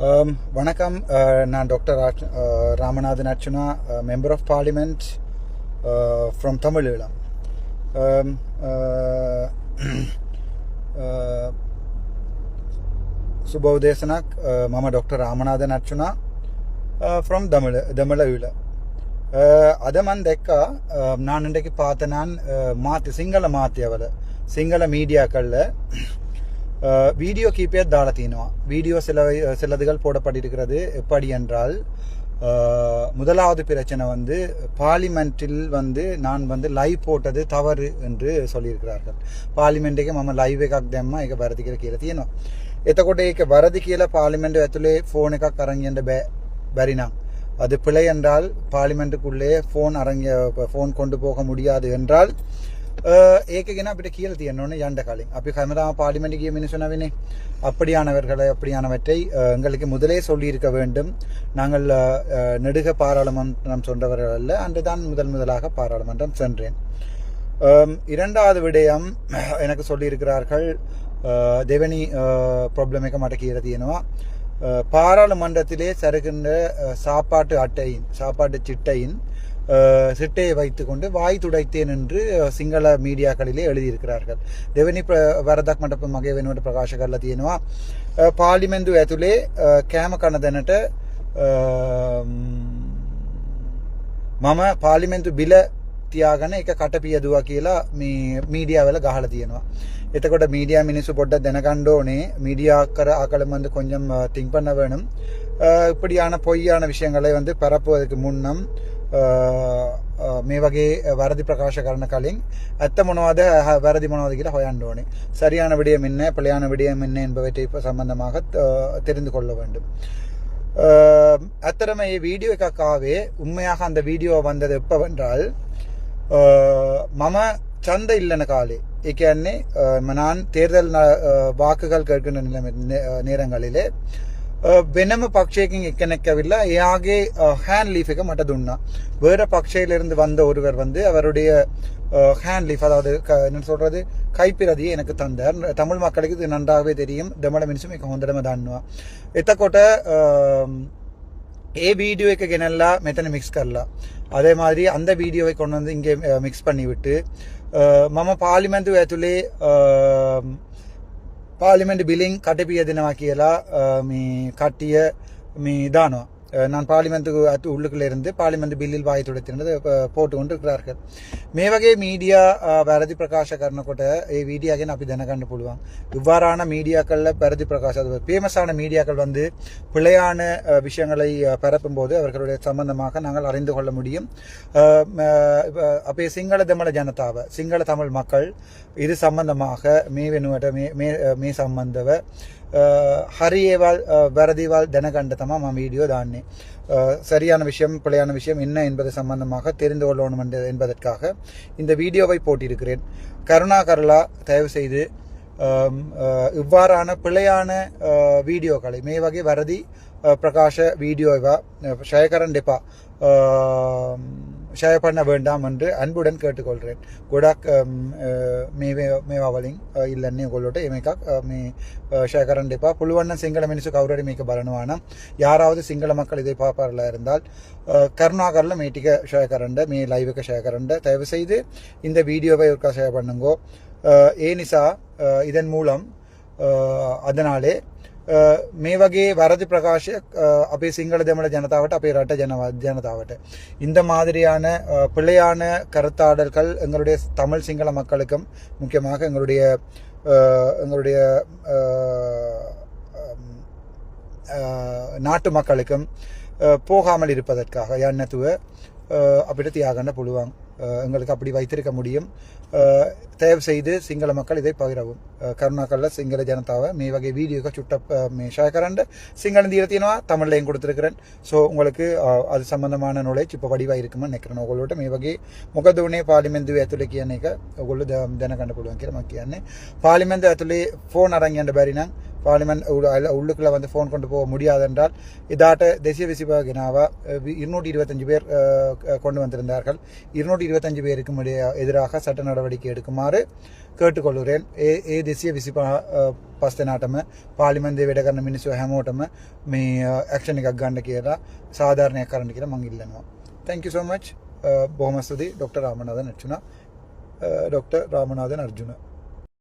Um, வணக்கம் uh, நான் doctor Ramanathan Archuna member of parliament from Tamil Eelam Um, uh, uh, සුබ උදේසනක් uh, මම doctor රාමනාදන අර්චුනා from Tamil தமிழவில் அதை மன் தெக்கா நான் இன்றைக்கு பார்த்த நான் மாற்றி சிங்கள மாற்றியவளை சிங்கள மீடியாக்களில் வீடியோ கீப்பே தாள தீனுவான் வீடியோ சில சிலதுகள் போடப்பட்டிருக்கிறது எப்படி என்றால் அஹ், முதலாவது பிரச்சனை வந்து பார்லிமெண்ட்டில் வந்து நான் வந்து லைவ் போட்டது தவறு என்று சொல்லியிருக்கிறார்கள் පාලිමෙන්ට් එක මම ලයිව් එකක් දැම්ම ඒක වැරදි කියලා කියලා තියෙනවා. එතකොට ඒක වැරදි කියලා පාර්ලිමෙන්ට් ඇතුලේ ෆෝන් එකක් අරන් යන්න බෑ බැරි නම් அது பிழை என்றால் பார்லிமெண்ட்டுக்குள்ளே ஃபோன் அரங்க ஃபோன் கொண்டு போக முடியாது என்றால் அஹ், ඒක ගැන අපිට කියලා තියෙන්න ඕනේ යන්න කලින්. අපි හැමදාම பார்லிமெண்ட் ගිය මිනිස්සු නවිනේ. அப்படியானவர்களை அப்படியானவற்றை அஹ், எங்களுக்கு முதலே சொல்லியிருக்க வேண்டும் நாங்கள் அஹ், அஹ், நெடுக பாராளுமன்றம் சென்றவர்கள் அல்ல அன்றுதான் முதல் முதலாக பாராளுமன்றம் சென்றேன் அம், இரண்டாவது விடயம் எனக்கு சொல்லியிருக்கிறார்கள் அஹ், දෙවැනි ප්‍රොබ්ලම එක මට කියල තියෙනවා அஹ், பாராளுமன்றத்திலே சருகின்ற அஹ், சாப்பாட்டு அட்டையின் சாப்பாட்டு சிட்டையின் அஹ், சிட்டையை வைத்துக்கொண்டு வாய் துடைத்தேன் என்று சிங்கள மீடியாக்களிலே எழுதியிருக்கிறார்கள். දෙවැනි වරදක් මට මගේ වෙනුවට ප්‍රකාශ කරලා තියෙනවා පාලිමෙන්දු ඇතුළේ කෑම කන දැනට මම පාලිමෙන්තු බිල තියාගෙන එක කට පියදුවා කියලා මේ මීඩියාවල ගහලා තියෙනවා. එතකොට මීඩියා මිනිස්සු පොඩ්ඩක් දැනගන්න ඕනේ මීඩියා அக்கற ஆக்கலமந்து கொஞ்சம் திங்க் பண்ண வேணும். இப்படியான பொய்யான விஷயங்களை வந்து பரப்புவதற்கு முன்னம் මේ වගේ වැරදි ප්‍රකාශ කරන කලින් ඇත්ත මොනවද වැරදි මොනවද කියලා හොයන්න ඕනේ. சரியான விடயம் என்ன பிழையான விடயம் என்ன என்பவற்றை சம்பந்தமாக தெரிந்து கொள்ள வேண்டும் அத்தரமே வீடியோ எக்காவே உண்மையாக அந்த வீடியோ வந்தது எப்பவென்றால் மம சந்தை இல்லைன்னு காலே ஏக்கே நான் தேர்தல் வாக்குகள் கேட்கின்ற நிலைமை நேரங்களிலே වෙනම පක්ෂයකින් එක්කෙනෙක් ඇවිල්ලා එයාගේ ஹேண்ட் லீஃப் එක මට දුන්නා வேற பக்ஷையிலிருந்து வந்த ஒருவர் வந்து அவருடைய ஹேண்ட் லீஃப் அதாவது க- என்ன சொல்றது கைப்பிரதியை எனக்கு தந்தார் தமிழ் மக்களுக்கு இது நன்றாகவே தெரியும் දෙමළ මිනිසුම එක හොඳටම දන්නවා එතකොට அஹ், ஏ வீடியோ එක ගෙනල්ලා මෙතන மிக்ஸ் කරලා அதே மாதிரி அந்த வீடியோவை கொண்டு வந்து இங்கே மிக்ஸ் பண்ணி விட்டு அஹ், මම පාලිමෙන්තු ඇතුලේ அஹ், පාලිමෙන්ට් බිලිං කටපිය දෙනවා කියලා අහ්, මේ කට්ටිය මේ දානවා. அஹ், நான் பார்லிமெண்ட்டுக்கு அத்து உள்ளுக்குள்ளே இருந்து பார்லிமெண்ட் பில்லில் வாய் துடைத்திருந்தது போட்டு கொண்டு இருக்கிறார்கள் மேவகே மீடியா பரதி பிரகாஷ கர்ணக்கோட்டை ஏ நான் அப்படி தினம் கண்டு போடுவான். இவ்வாறான மீடியாக்களில் பரதி பிரகாஷ் அது ஃபேமஸான மீடியாக்கள் வந்து பிழையான விஷயங்களை பரப்பும்போது அவர்களுடைய சம்பந்தமாக நாங்கள் அறிந்து கொள்ள முடியும். அப்போ சிங்கள தமிழ ஜனதாவை சிங்கள தமிழ் மக்கள் இது சம்பந்தமாக மேவெனுவட்ட மே மே சம்பந்தவை හරි ඒවල් වැරදිවල් දැනගණ්ඩ තම ම වීඩියෝ දාන්නේ சரியான விஷயம் பிழையான விஷயம் என்ன என்பது சம்பந்தமாக தெரிந்து கொள்ளணும் என்பதற்காக இந்த வீடியோவை போட்டிருக்கிறேன். கருணா கருளா தயவு செய்து இவ்வாறான பிழையான வீடியோக்களை மே வகை வரதி பிரகாஷ வீடியோவா ஷயகரன் டெப்பா ஷேர் பண்ண வேண்டாம் என்று அன்புடன் கேட்டுக்கொள்கிறேன். குடாக் மேவே மேவாவலிங் ಇಲ್ಲ ನೀವುಗೊಳ್ಳೋಟ ಏಮೇಕ ಮೀ ಶೇಖರನ್ ಡಿಪ ಪುಳುವಣ್ಣ சிங்கள ಮೆಣಸು ಕೌರಡಿ ಮೀಕ ಬರನುವಾನ யாராவது சிங்கள மக்கள் இதை பார்ப்பார்களா இருந்தால் கருணாகரில் மீட்டிக்க ஷேகரண்ட மீ லைவுக்கு ஷேகரண்ட தயவுசெய்து இந்த வீடியோவை ஒருக்கா ஷேர் பண்ணுங்கோ. ஏனிசா இதன் மூலம் அதனாலே මේ වගේ වැරදි ප්‍රකාශයක් අපේ සිංහල දෙමළ ජනතාවට අපේ රට ජනතාවට. இந்த மாதிரியான பிழையான கருத்தாடல்கள் எங்களுடைய தமிழ் சிங்கள மக்களுக்கும் முக்கியமாக எங்களுடைய எங்களுடைய நாட்டு மக்களுக்கும் போகாமல் இருப்பதற்காக යන්නතුව අපිට තියාගන්න புழுவாங்க எங்களுக்கு அப்படி வைத்திருக்க முடியும். தயவு செய்து சிங்கள மக்கள் இதை பகிரவும். கருணாக்கல்ல சிங்கள ஜனதாவை மே வகை வீடியோக்கு சுட்ட மே ஷேக்கரண்ட் சிங்கள தீரத்தினா தமிழ்லையும் கொடுத்துருக்கிறேன். ஸோ உங்களுக்கு அது சம்பந்தமான நாலேஜ் இப்போ வடிவாக இருக்குமான்னு நினைக்கிறேன். உங்களோட மே வகை ಮುಖದೋಣೆ ಪಾರ್ಲಿಮೆಂದು ಎತ್ತುಲಿಕ್ಕೆ ಅನ್ನೇಕ ಒಳ್ಳೆ ದನ ಕಂಡುಕೊಳ್ಳುವಂಕಿರ ಮಕ್ಕಿ ಅನ್ನೆ ಪಾರ್ಲಿಮೆಂದು ಎತ್ತುಲಿ ಫೋನ್ ಅರಂಗೆ අරන් යන්න බැරි නම් பார்லிமெண்ட் உள்ளுக்குள்ளே வந்து ஃபோன் கொண்டு போக முடியாதென்றால் இதாட்ட தேசிய விசிப கினாவா இருநூற்றி இருபத்தஞ்சு பேர் அஹ், க- கொண்டு வந்திருந்தார்கள் இருநூற்றி இருபத்தஞ்சு பேருக்கு முடிய- எதிராக சட்ட நடவடிக்கை எடுக்குமாறு கேட்டுக்கொள்கிறேன் ඒ ඒ දෙසිය විසි පස්තනාටම පාලිමන්දේ වැඩ කරන මිනිස්සු හැමෝටම මේ ඇක්ෂණ එකක් ගන්න කියලා සාධාරණයක් කරන්න කියලා මං ඉල්ලනවා තැංකි so much බොහමස්තුදී doctor Ramanathan අච්චුණ doctor Ramanathan Arjuna